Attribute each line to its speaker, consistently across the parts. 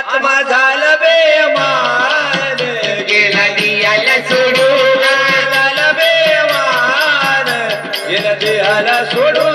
Speaker 1: आत्मा झालं बेमान. गेला
Speaker 2: झालं बेमान. गेला देहाला सोडू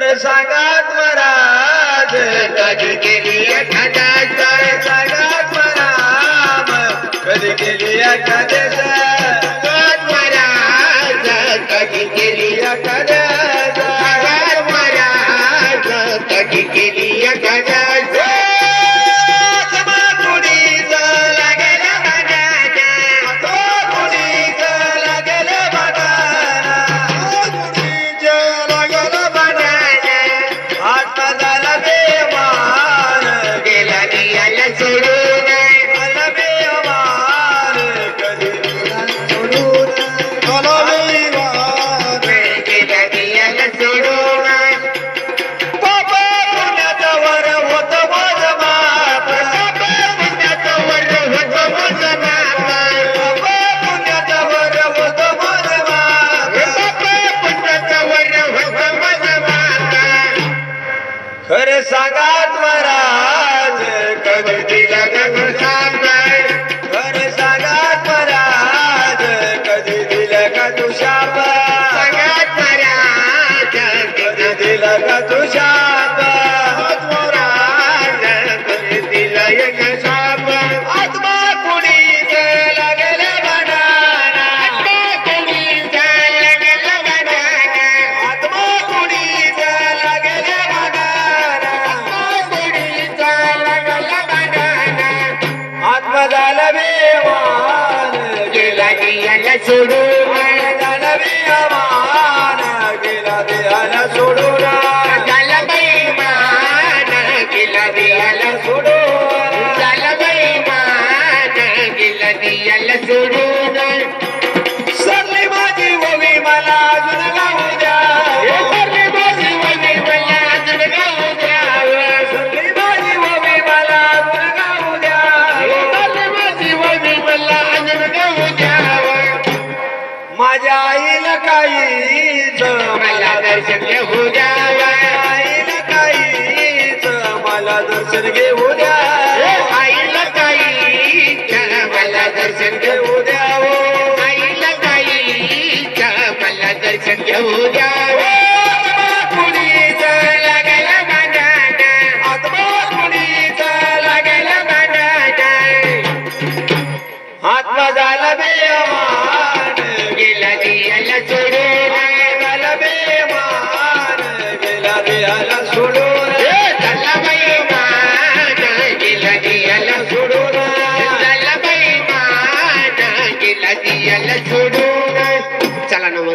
Speaker 1: तर सांगात महाराज
Speaker 2: कधी केली एखादा
Speaker 1: खर सांगात महाराज कधी दिला
Speaker 2: గిల చూడు మన గణనీయమాన గిల గిల చూడురా
Speaker 1: माझ्या आईला काही
Speaker 2: मला दर्शन घेऊ द्या.
Speaker 1: आईला काही मला दर्शन घेऊ द्या.
Speaker 2: आईला काही मला दर्शन घेऊ
Speaker 1: द्या.
Speaker 2: आईला काही मला दर्शन घेऊ द्या.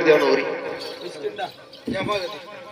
Speaker 2: ದೇವ್ನವ್ರಿ